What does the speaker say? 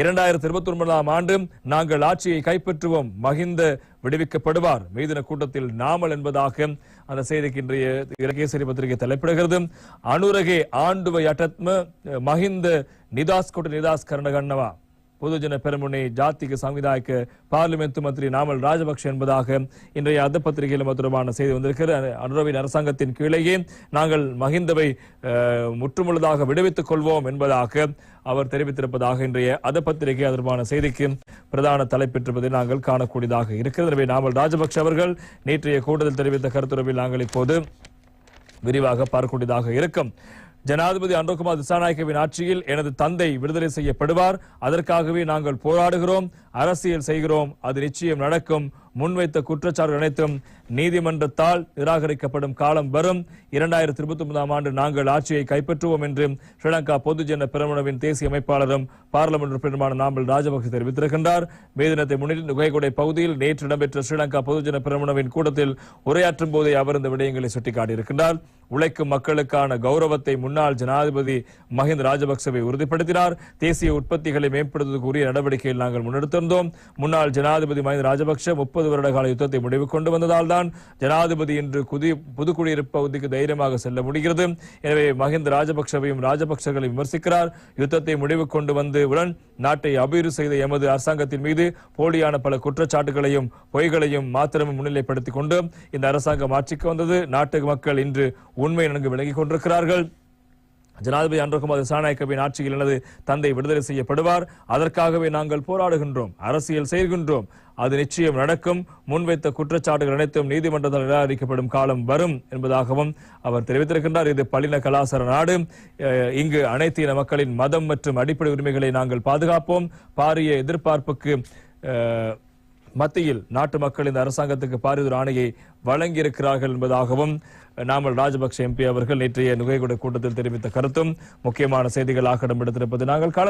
இரண்டாயிரத்தி இருபத்தி ஒன்பதாம் ஆண்டு நாங்கள் ஆட்சியை கைப்பற்றுவோம். மஹிந்த விடுவிக்கப்படுவார். மீதின கூட்டத்தில் நாமல் என்பதாக அந்த செய்திக்கு இன்றைய இலகேசரி பத்திரிகை தலைப்பிடுகிறது. அனுரகே ஆண்டுவை அட்டத்ம மஹிந்த நிதாஸ் கோட்ட நிதாஸ் கர்ணகண்ணவா பொதுஜன பெருமுனை ஜாத்திக சமுதாயக்க பார்லிமெண்ட் மந்திரி நாமல் ராஜபக்ஷ என்பதாக இன்றைய அத பத்திரிகையில் தொடர்பான செய்தி வந்திருக்கிறது. அனுரவின் அரசாங்கத்தின் கீழேயே நாங்கள் மஹிந்தவை முற்றுமுழுதாக விடுவித்துக் கொள்வோம் என்பதாக அவர் தெரிவித்திருப்பதாக இன்றைய அத பத்திரிகை அதற்கான செய்திக்கு பிரதான தலைப்பெற்றிருப்பதை நாங்கள் காணக்கூடியதாக இருக்கிறது. எனவே நாமல் ராஜபக்ஷ அவர்கள் நேற்றைய கூட்டத்தில் தெரிவித்த கருத்துறவில் நாங்கள் இப்போது விரிவாக பார்க்கக்கூடியதாக இருக்கும். ஜனாதிபதி அன்றகுமார் திசாநாயகவின் ஆட்சியில் எனது தந்தை விடுதலை செய்யப்படுவார். அதற்காகவே நாங்கள் போராடுகிறோம். அரசியல் செய்கிறோம். அது நிச்சயம் நடக்கும். முன்வைத்த குற்றச்சாட்டுகள் அனைத்தும் நீதிமன்றத்தால் நிராகரிக்கப்படும் காலம் வரும். இரண்டாயிரத்தி இருபத்தி ஒன்பதாம் ஆண்டு நாங்கள் ஆட்சியை கைப்பற்றுவோம் என்று ஸ்ரீலங்கா பொதுஜன பிரமுனவின் தேசிய அமைப்பாளரும் பார்லமெண்ட் உறுப்பினருமான நாமல் ராஜபக்சே தெரிவித்திருக்கின்றார். மே தினத்தை முன்னிட்டு நுகைகொடை பகுதியில் நேற்று இடம்பெற்ற ஸ்ரீலங்கா பொதுஜன பிரமுனவின் கூட்டத்தில் உரையாற்றும் போதே அவர் இந்த விடயங்களை சுட்டிக்காட்டியிருக்கின்றார். உழைக்கும் மக்களுக்கான கௌரவத்தை முன்னாள் ஜனாதிபதி மஹிந்த ராஜபக்சவை உறுதிப்படுத்தினார். தேசிய உற்பத்திகளை மேம்படுத்துவதற்கு உரிய நடவடிக்கையில் நாங்கள் முன்னெடுத்திருந்தோம். முன்னாள் ஜனாதிபதி மஹிந்த ராஜபக்ஷ முப்பது வருட கால யுத்தத்தை முடிவு கொண்டு வந்ததால் தான் ஜனாதிபதி இன்று குதி புதுக்குடியிருப்பு பகுதிக்கு தைரியமாக செல்ல முடிகிறது. எனவே மஹிந்த ராஜபக்சவையும் ராஜபக்சகளை விமர்சிக்கிறார். யுத்தத்தை முடிவு கொண்டு வந்து நாட்டை அபிவிருத்தி செய்த எமது அரசாங்கத்தின் மீது போலியான பல குற்றச்சாட்டுகளையும் பொய்களையும் மாத்திரமும் முன்னிலைப்படுத்திக் கொண்டு இந்த அரசாங்கம் ஆட்சிக்கு வந்தது. நாட்டு மக்கள் இன்று உண்மை நன்கு விளங்கிக் கொண்டிருக்கிறார்கள். ஜனாதிபதி அன்றகுமார் திசாநாயக்கவின் ஆட்சியில் எனது தந்தை விடுதலை செய்யப்படுவார். அதற்காகவே நாங்கள் போராடுகின்றோம் அரசியல் செய்கின்றோம் அது நிச்சயம் நடக்கும். முன்வைத்த குற்றச்சாட்டுகள் அனைத்தும் நீதிமன்றத்தால் நிராகரிக்கப்படும் காலம் வரும் என்பதாகவும் அவர் தெரிவித்திருக்கின்றார். இது பல்லின கலாச்சார நாடு. இங்கு அனைத்து இன மக்களின் மதம் மற்றும் அடிப்படை உரிமைகளை நாங்கள் பாதுகாப்போம். பாரிய எதிர்பார்ப்புக்கு மத்தியில் நாட்டு மக்கள் இந்த அரசாங்கத்துக்கு பாரிதொரு ஆணையை வழங்கியிருக்கிறார்கள் என்பதாகவும் நாமல் ராஜபக்சே எம்பி அவர்கள் நேற்றைய நுகைகுட கூட்டத்தில் தெரிவித்த கருத்தும் முக்கியமான செய்திகளாக இடம்பெடுத்திருப்பது நாங்கள்